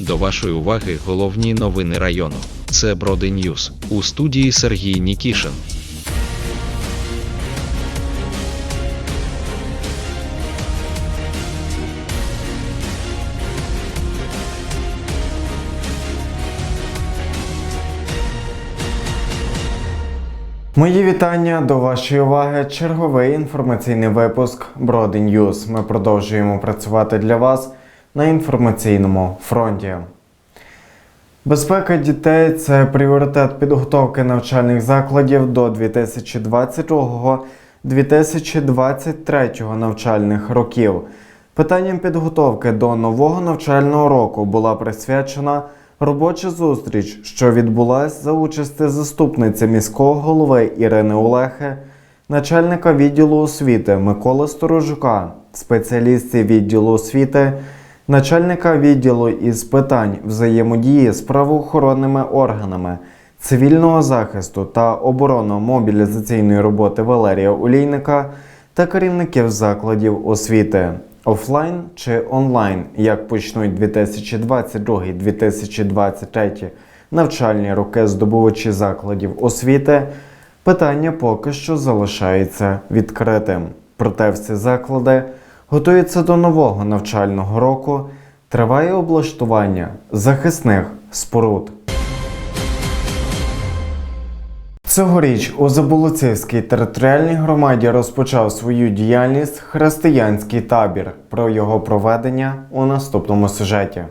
До вашої уваги головні новини району. Це Броди Ньюз у студії Сергій Нікішин. Мої вітання до вашої уваги. Черговий інформаційний випуск Броди Ньюз. Ми продовжуємо працювати для вас на інформаційному фронті. Безпека дітей це пріоритет підготовки навчальних закладів до 2022-2023 навчальних років. Питанням підготовки до нового навчального року була присвячена робоча зустріч, що відбулась за участі заступниці міського голови Ірини Олехи, начальника відділу освіти Миколи Сторожука, спеціалістів відділу освіти, начальника відділу із питань взаємодії з правоохоронними органами, цивільного захисту та оборонно-мобілізаційної роботи Валерія Олійника та керівників закладів освіти. Офлайн чи онлайн, як почнуть 2022-2023 навчальні роки здобувачі закладів освіти, питання поки що залишається відкритим. Проте всі заклади готуються до нового навчального року, триває облаштування захисних споруд. Цьогоріч у Заболоцівській територіальній громаді розпочав свою діяльність християнський табір. Про його проведення у наступному сюжеті.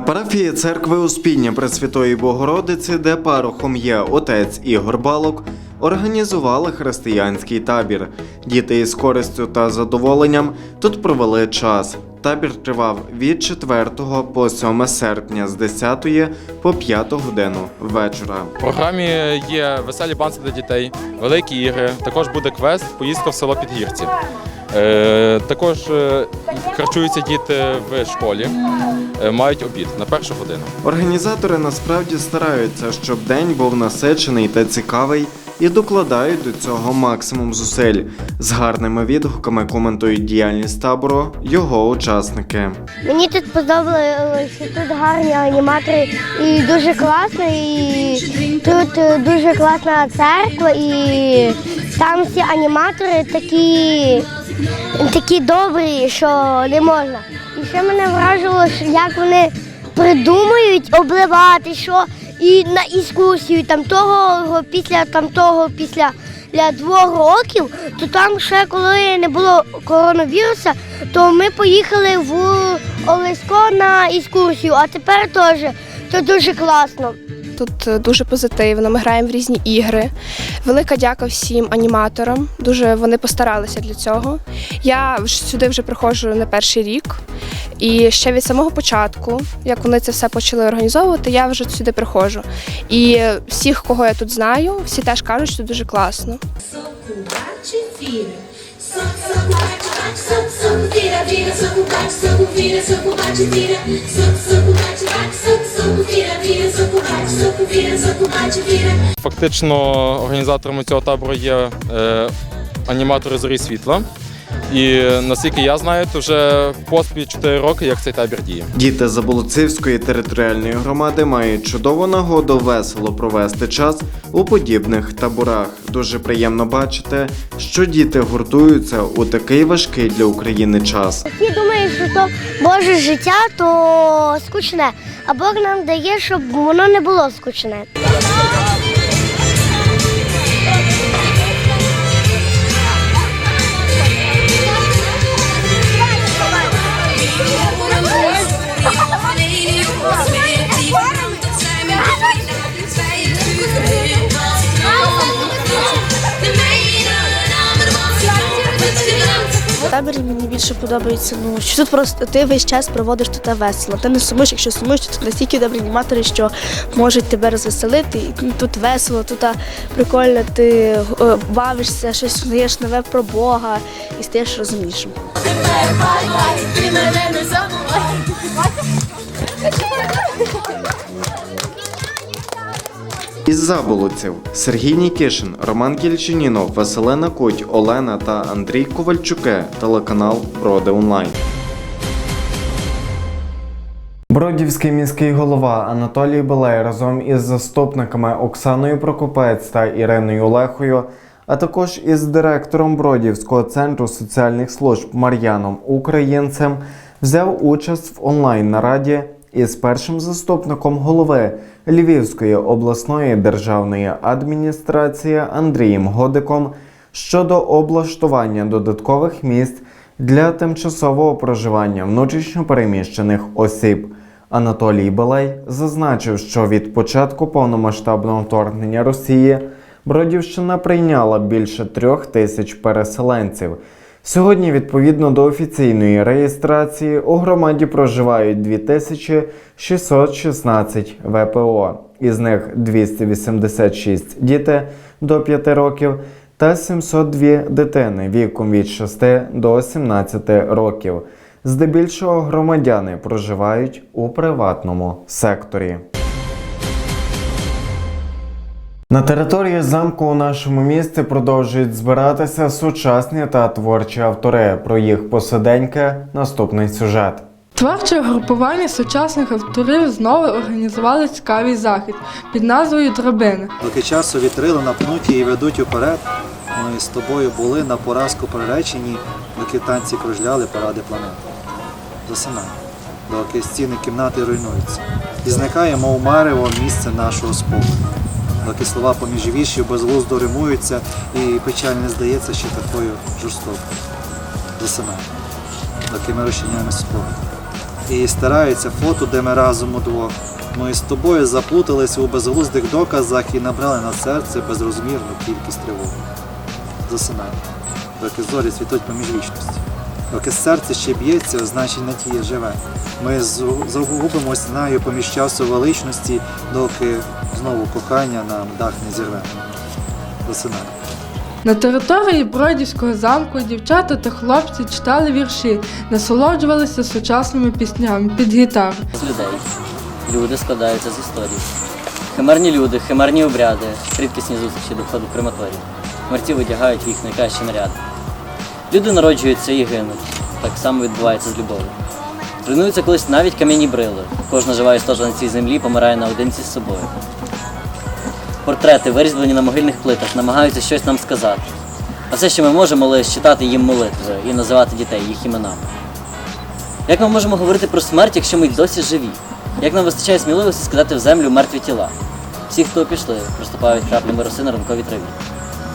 На парафії церкви Успіння Пресвятої Богородиці, де парохом є отець Ігор Балок, організували християнський табір. Діти із користю та задоволенням тут провели час. Табір тривав від 4 по 7 серпня з 10 по 5 годину вечора. В програмі є веселі банці для дітей, великі ігри. Також буде квест, поїздка в село Підгірці. Е, також е, харчуються діти в школі, е, мають обід на першу годину. Організатори насправді стараються, щоб день був насичений та цікавий, і докладають до цього максимум зусиль. З гарними відгуками коментують діяльність табору його учасники. Мені тут сподобалося, що тут гарні аніматори і дуже класно, і тут дуже класна церква, і там всі аніматори такі, такі добрі, що не можна. І ще мене вражило, що як вони придумують обливати, що і на іскурсію там того після там того після для двох років, то там ще коли не було коронавіруса, то ми поїхали в Олесько на екскурсію, а тепер теж це дуже класно. Тут е, дуже позитивно. Ми граємо в різні ігри. Велика дяка всім аніматорам. Дуже вони постаралися для цього. Я сюди вже приходжу не перший рік. І ще від самого початку, як вони це все почали організовувати, я вже сюди приходжу. І всіх, кого я тут знаю, всі теж кажуть, що дуже класно. Soco bate Фактично організаторами цього табору є е, аніматори зорі світла. І наскільки я знаю, то вже поспіль 4 роки, як цей табір діє. Діти Заболоцівської територіальної громади мають чудову нагоду весело провести час у подібних таборах. Дуже приємно бачити, що діти гуртуються у такий важкий для України час. Всі думають, що то Боже життя, то скучне, а Бог нам дає, щоб воно не було скучне. Табір мені більше подобається. Ну що тут просто ти весь час проводиш тут весело. Ти не сумуєш, якщо сумуєш, тут настільки добрі аніматори, що можуть тебе розвеселити. І ну, тут весело, тут прикольно, ти е, бавишся, щось знаєш нове про Бога і стаєш розумнішим. Із заболоців Сергій Нікішин, Роман Кільчинінов, Василена Куть, Олена та Андрій Ковальчуке, телеканал Броди Онлайн. Бродівський міський голова Анатолій Белей разом із заступниками Оксаною Прокопець та Іриною Лехою, а також із директором Бродівського центру соціальних служб Мар'яном Українцем взяв участь в онлайн нараді із першим заступником голови Львівської обласної державної адміністрації Андрієм Годиком щодо облаштування додаткових місць для тимчасового проживання внутрішньопереміщених осіб. Анатолій Белей зазначив, що від початку повномасштабного вторгнення Росії Бродівщина прийняла більше трьох тисяч переселенців. Сьогодні, відповідно до офіційної реєстрації, у громаді проживають 2616 ВПО, із них 286 діти до 5 років та 702 дитини віком від 6 до 17 років. Здебільшого громадяни проживають у приватному секторі. На території замку у нашому місті продовжують збиратися сучасні та творчі автори. Про їх посиденьки наступний сюжет. Творче групування сучасних авторів знову організували цікавий захід під назвою Драбина. Доки часу вітрили напнуті і ведуть уперед, ми з тобою були на поразку приречені, доки танці кружляли паради планет. Засинай, доки стіни кімнати руйнуються. І зникає, мов марево, місце нашого спокою. Доки слова поміж віршів безглуздо римуються, і печаль не здається ще такою жорстокою. Засинай, доки ми розчиняємося спогад. І стараються фото, де ми разом удвох. Ми з тобою заплуталися у безглуздих доказах і набрали на серце безрозмірну кількість тривог. Засинай, доки зорі світуть поміж вічності. Доки серце ще б'ється, значить надія живе. Ми загубимось нею поміж часу величності, доки знову кохання нам дах не зірве. Засинай. На території Бродівського замку дівчата та хлопці читали вірші, насолоджувалися сучасними піснями під гітару. з людей. Люди складаються з історій. Химерні люди, химерні обряди, рідкісні зустрічі до входу в крематорій. Мерті видягають їх найкращі наряди. Люди народжуються і гинуть. Так само відбувається з любов'ю. Руйнуються колись навіть кам'яні брили. Кожна жива істота на цій землі помирає наодинці з собою. Портрети, вирізблені на могильних плитах, намагаються щось нам сказати. А все, що ми можемо, лише читати їм молитви і називати дітей їх іменами. Як ми можемо говорити про смерть, якщо ми досі живі? Як нам вистачає сміливості сказати в землю мертві тіла? Всі, хто пішли, приступають краплями роси на ранковій траві.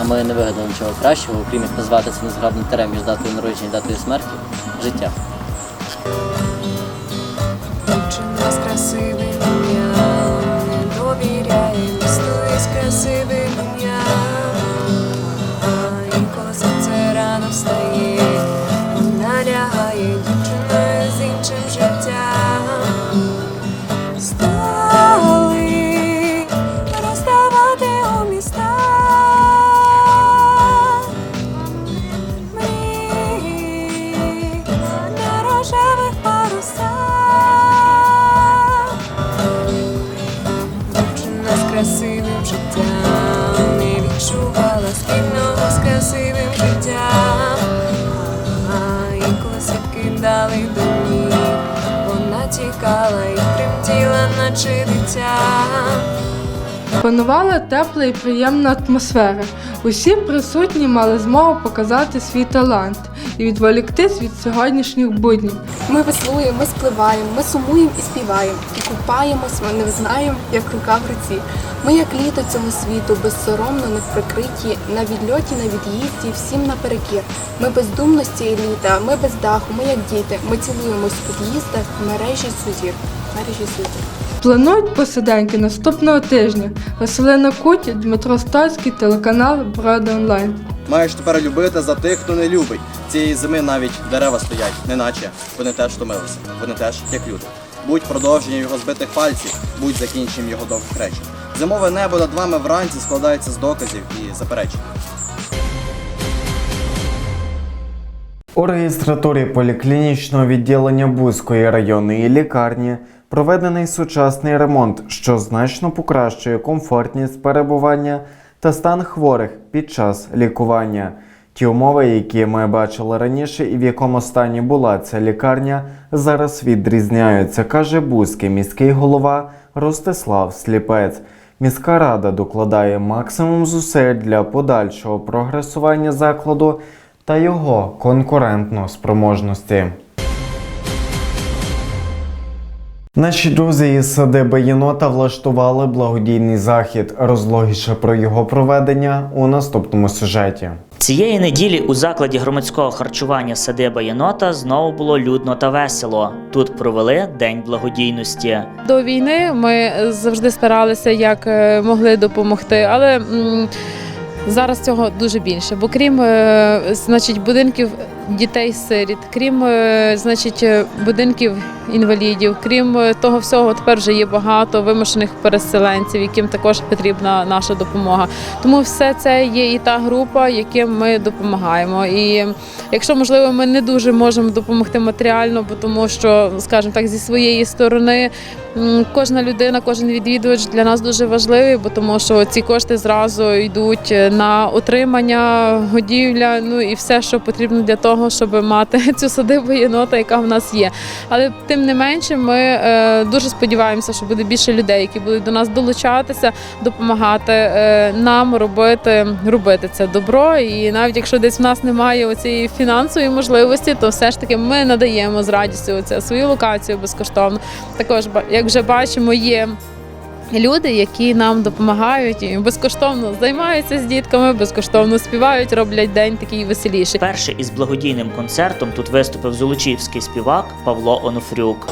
А ми не вигадали нічого кращого, окрім як назвати це незграбним терем між датою народження і датою смерті життя. Красивим Панувала тепла і приємна атмосфера. Усі присутні мали змогу показати свій талант і відволіктись від сьогоднішніх буднів. Ми веслуємо, ми спливаємо, ми сумуємо і співаємо, і купаємось, ми не знаємо, як рука в руці. Ми, як літо цього світу, безсоромно, не в прикритті, на відльоті, на від'їзді, всім наперекір. Ми бездумності і літа, ми без даху, ми як діти. Ми цілуємось в під'їздах, мережі сузір. Мережі сузір. Планують посиденьки наступного тижня. Василина Куті, Дмитро Стольський, телеканал Броди Онлайн. Маєш тепер любити за тих, хто не любить. Цієї зими навіть дерева стоять, неначе вони теж втомилися, вони теж як люди. Будь продовженням його збитих пальців, будь закінченням його довгих речень. Зимове небо над вами вранці складається з доказів і заперечень. У реєстратурі поліклінічного відділення Бузької районної лікарні проведений сучасний ремонт, що значно покращує комфортність перебування та стан хворих під час лікування. Ті умови, які ми бачили раніше, і в якому стані була ця лікарня, зараз відрізняються, каже Бузький міський голова Ростислав Сліпець. Міська рада докладає максимум зусиль для подальшого прогресування закладу та його конкурентно спроможності. Наші друзі із садиби єнота влаштували благодійний захід. Розлогіше про його проведення у наступному сюжеті. Цієї неділі у закладі громадського харчування садиба єнота знову було людно та весело. Тут провели день благодійності. До війни ми завжди старалися як е, могли допомогти, але м, зараз цього дуже більше. Бо крім е, значить, будинків дітей-сиріт, крім е, значить, будинків інвалідів, крім е, того всього, тепер вже є багато вимушених переселенців, яким також потрібна наша допомога. Тому все це є і та група, яким ми допомагаємо. І якщо можливо, ми не дуже можемо допомогти матеріально, бо тому що, скажімо так, зі своєї сторони. Кожна людина, кожен відвідувач для нас дуже важливий, бо тому що ці кошти зразу йдуть на утримання, годівля, ну і все, що потрібно для того, щоб мати цю садибу єнота, яка в нас є. Але тим не менше, ми е, дуже сподіваємося, що буде більше людей, які будуть до нас долучатися, допомагати е, нам робити, робити це добро. І навіть якщо десь в нас немає цієї фінансової можливості, то все ж таки ми надаємо з радістю оце свою локацію безкоштовно. Також як вже бачимо, є. Люди, які нам допомагають і безкоштовно займаються з дітками, безкоштовно співають, роблять день такий веселіший. Перший із благодійним концертом тут виступив золочівський співак Павло Онуфрюк.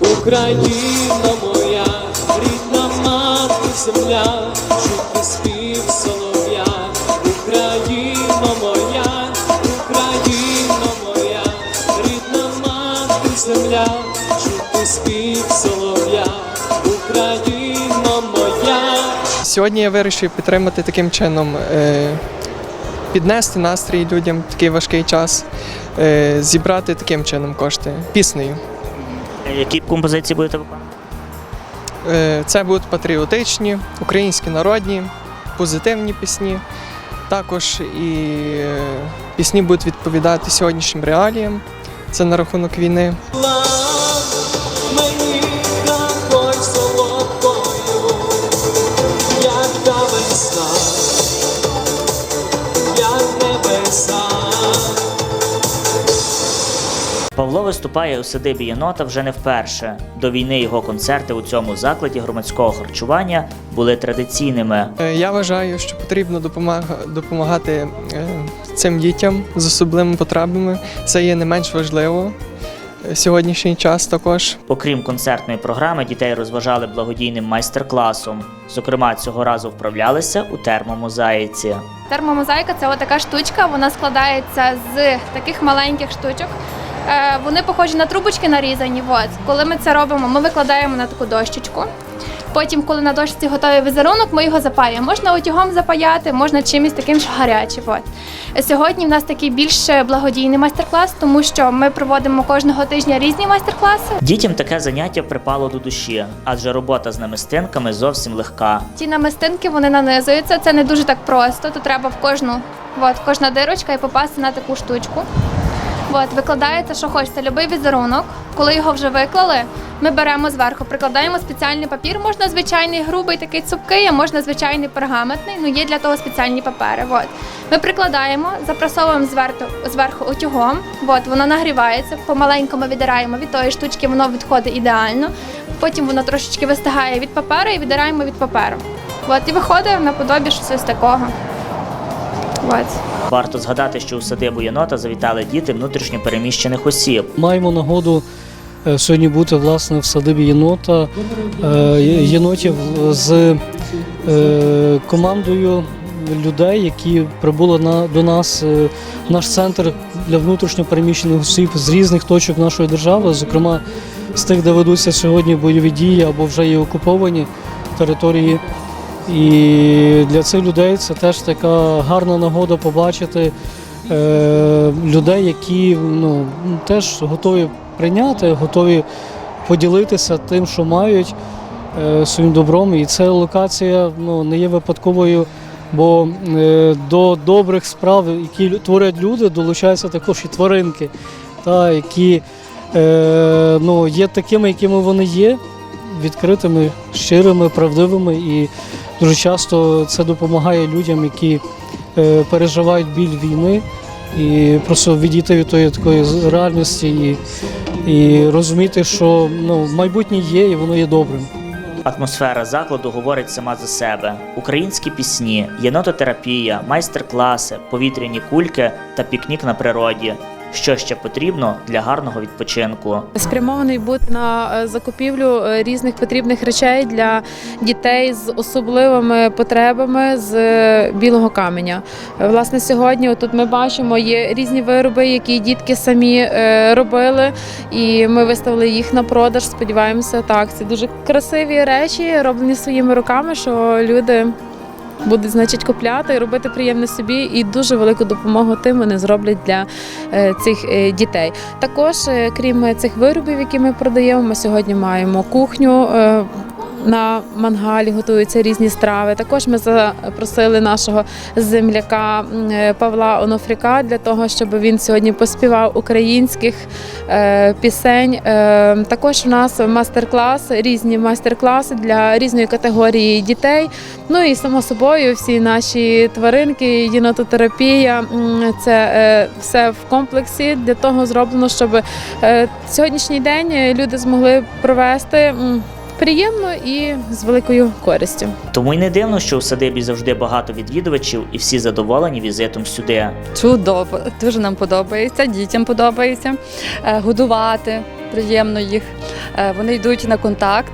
Україна моя, рідна мати земля, чути спів Сьогодні я вирішив підтримати таким чином, е, піднести настрій людям в такий важкий час, е, зібрати таким чином кошти піснею. Які композиції будете виконувати? Е, Це будуть патріотичні, українські народні, позитивні пісні. Також і пісні будуть відповідати сьогоднішнім реаліям. Це на рахунок війни. Павло виступає у садибі єнота вже не вперше. До війни його концерти у цьому закладі громадського харчування були традиційними. Я вважаю, що потрібно допомага- допомагати е, цим дітям з особливими потребами. Це є не менш важливо. Сьогоднішній час також. Окрім концертної програми, дітей розважали благодійним майстер-класом. Зокрема, цього разу вправлялися у термомозаїці. Термомозаїка це така штучка, вона складається з таких маленьких штучок. Е, Вони похожі на трубочки нарізані. От. Коли ми це робимо, ми викладаємо на таку дощечку. Потім, коли на дошці готовий візерунок, ми його запаюємо. Можна утюгом запаяти, можна чимось таким, що гарячим. От. Сьогодні в нас такий більш благодійний майстер-клас, тому що ми проводимо кожного тижня різні майстер-класи. Дітям таке заняття припало до душі, адже робота з намистинками зовсім легка. Ті намистинки вони нанизуються. Це не дуже так просто. То треба в кожну, от, кожна дирочка і попасти на таку штучку. От, викладаєте, що хочете, любий візерунок. Коли його вже виклали, ми беремо зверху, прикладаємо спеціальний папір. Можна звичайний грубий, такий цупкий, а можна звичайний пергаментний. Ну є для того спеціальні папери. От. Ми прикладаємо, запрасовуємо зверху, зверху утюгом. От, воно нагрівається, помаленькому віддираємо від тої штучки, воно відходить ідеально. Потім воно трошечки вистигає від паперу і віддираємо від паперу. От, і виходить наподобі щось такого. От. Варто згадати, що у садибу єнота завітали діти внутрішньо переміщених осіб. Маємо нагоду е, сьогодні бути власне в садибі єнота е, єнотів з е, командою людей, які прибули на, до нас в наш центр для внутрішньо переміщених осіб з різних точок нашої держави, зокрема з тих, де ведуться сьогодні бойові дії або вже є окуповані території. І для цих людей це теж така гарна нагода побачити е, людей, які ну, теж готові прийняти, готові поділитися тим, що мають е, своїм добром. І ця локація ну, не є випадковою, бо е, до добрих справ, які творять люди, долучаються також і тваринки, та, які е, ну, є такими, якими вони є, відкритими, щирими, правдивими. І дуже часто це допомагає людям, які е, переживають біль війни. І просто відійти від тої такої реальності і, і розуміти, що ну, майбутнє є і воно є добрим. Атмосфера закладу говорить сама за себе: українські пісні, єнототерапія, майстер-класи, повітряні кульки та пікнік на природі. Що ще потрібно для гарного відпочинку? Спрямований бути на е, закупівлю е, різних потрібних речей для дітей з особливими потребами з е, білого каменя. Власне, сьогодні тут ми бачимо є різні вироби, які дітки самі робили, і ми виставили їх на продаж. Сподіваємося, так це дуже красиві речі, роблені своїми руками, що люди. Будуть, значить, купляти робити приємне собі, і дуже велику допомогу тим вони зроблять для е, цих е, дітей. Також, е, крім цих виробів, які ми продаємо, ми сьогодні маємо кухню. На мангалі готуються різні страви. Також ми запросили нашого земляка е, Павла Онофріка для того, щоб він сьогодні поспівав українських е, пісень. Е, Також у нас мастер-клас, різні майстер-класи для різної категорії дітей. Ну і само собою всі наші тваринки, єнототерапія це все в комплексі для того зроблено, щоб сьогоднішній день люди змогли провести приємно і з великою користю. Тому й не дивно, що у садибі завжди багато відвідувачів і всі задоволені візитом сюди. Чудово, дуже нам подобається, дітям подобається е, годувати, приємно їх. Е, Вони йдуть на контакт.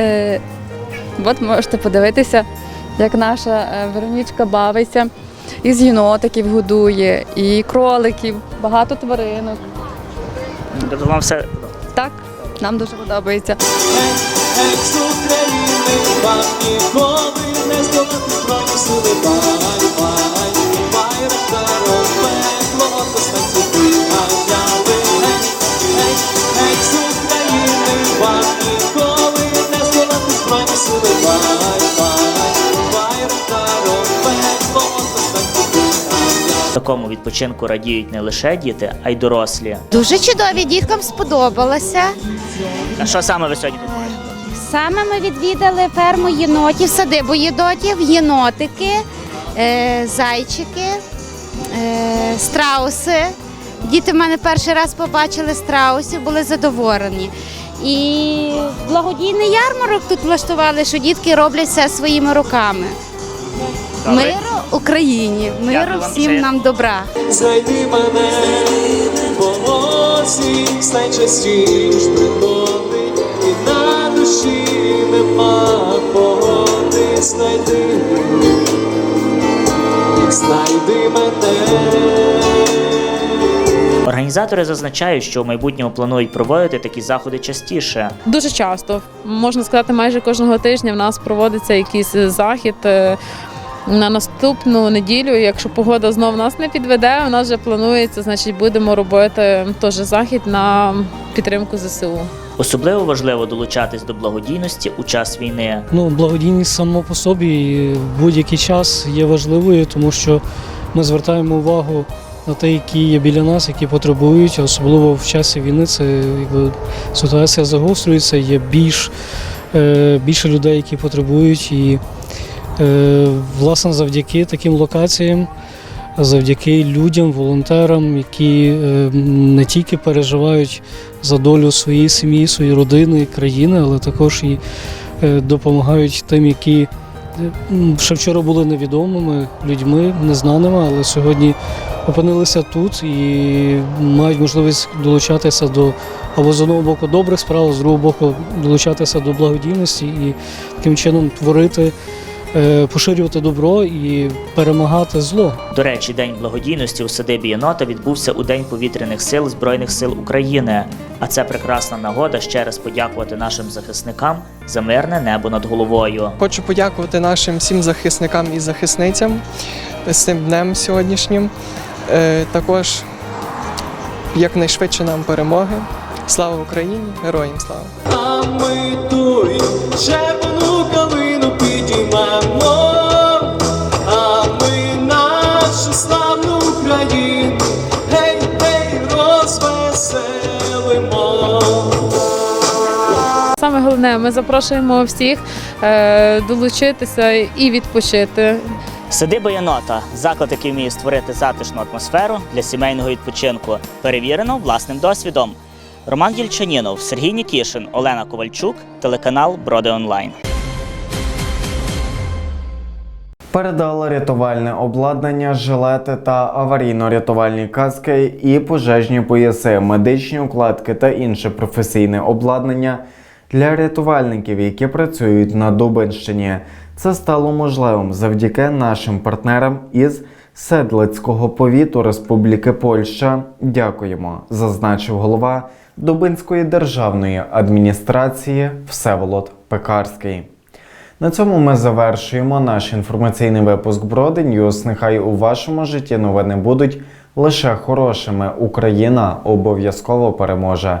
Е, От можете подивитися, як наша Веронічка бавиться. Із єнотиків годує, і кроликів, багато тваринок. Вам все Так, нам дуже подобається. Екс України, вам ніколи не здолати збройні сили. Бай, бай, байрактаром пекло, останці виганяли. Гей, гей, екс України, вам ніколи не здолати збройні сили. Байрактаром пекло, останці виганяли. такому відпочинку радіють не лише діти, а й дорослі. Дуже чудові, діткам сподобалося. А що саме ви сьогодні тут? Саме ми відвідали ферму єнотів, садибу єнотів, єнотики, е, зайчики, е, страуси. Діти в мене перший раз побачили страусів, були задоволені. І благодійний ярмарок тут влаштували, що дітки роблять все своїми руками. Добре. Миру Україні, миру Дякую всім ще. нам добра. Знайди мене в волосі, найчастіш приходить, нема погоди. Знайди, знайди мене. Організатори зазначають, що в майбутньому планують проводити такі заходи частіше. Дуже часто, можна сказати, майже кожного тижня в нас проводиться якийсь захід. е, На наступну неділю, якщо погода знов нас не підведе, у нас вже планується, значить будемо робити теж захід на підтримку ЗСУ. Особливо важливо долучатись до благодійності у час війни. Ну, благодійність само по собі в будь-який час є важливою, тому що ми звертаємо увагу на те, які є біля нас, які потребують, особливо в часі війни. Це якби ситуація загострюється, є більш, е, більше людей, які потребують. І е, власне завдяки таким локаціям, завдяки людям, волонтерам, які е, не тільки переживають за долю своєї сім'ї, своєї родини, країни, але також і е, допомагають тим, які е, ще вчора були невідомими людьми, незнаними, але сьогодні опинилися тут і мають можливість долучатися до або з одного боку добрих справ, з другого боку долучатися до благодійності і таким чином творити поширювати добро і перемагати зло. До речі, День благодійності у садибі єнота відбувся у День повітряних сил Збройних сил України. А це прекрасна нагода ще раз подякувати нашим захисникам за мирне небо над головою. Хочу подякувати нашим всім захисникам і захисницям з цим днем сьогоднішнім. Е, Також якнайшвидше нам перемоги. Слава Україні! Героям слава! А ми червону калину головне, ми запрошуємо всіх е, долучитися і відпочити. Садиба єнота заклад, який вміє створити затишну атмосферу для сімейного відпочинку, перевірено власним досвідом. Роман Єльчанінов, Сергій Нікішин, Олена Ковальчук, телеканал Броди Онлайн. Передали рятувальне обладнання, жилети та аварійно-рятувальні каски і пожежні пояси, медичні укладки та інше професійне обладнання для рятувальників, які працюють на Дубинщині. Це стало можливим завдяки нашим партнерам із Седлицького повіту Республіки Польща. Дякуємо, зазначив голова Дубинської державної адміністрації Всеволод Пекарський. На цьому ми завершуємо наш інформаційний випуск Броди Ньюс. Нехай у вашому житті новини будуть лише хорошими. Україна обов'язково переможе.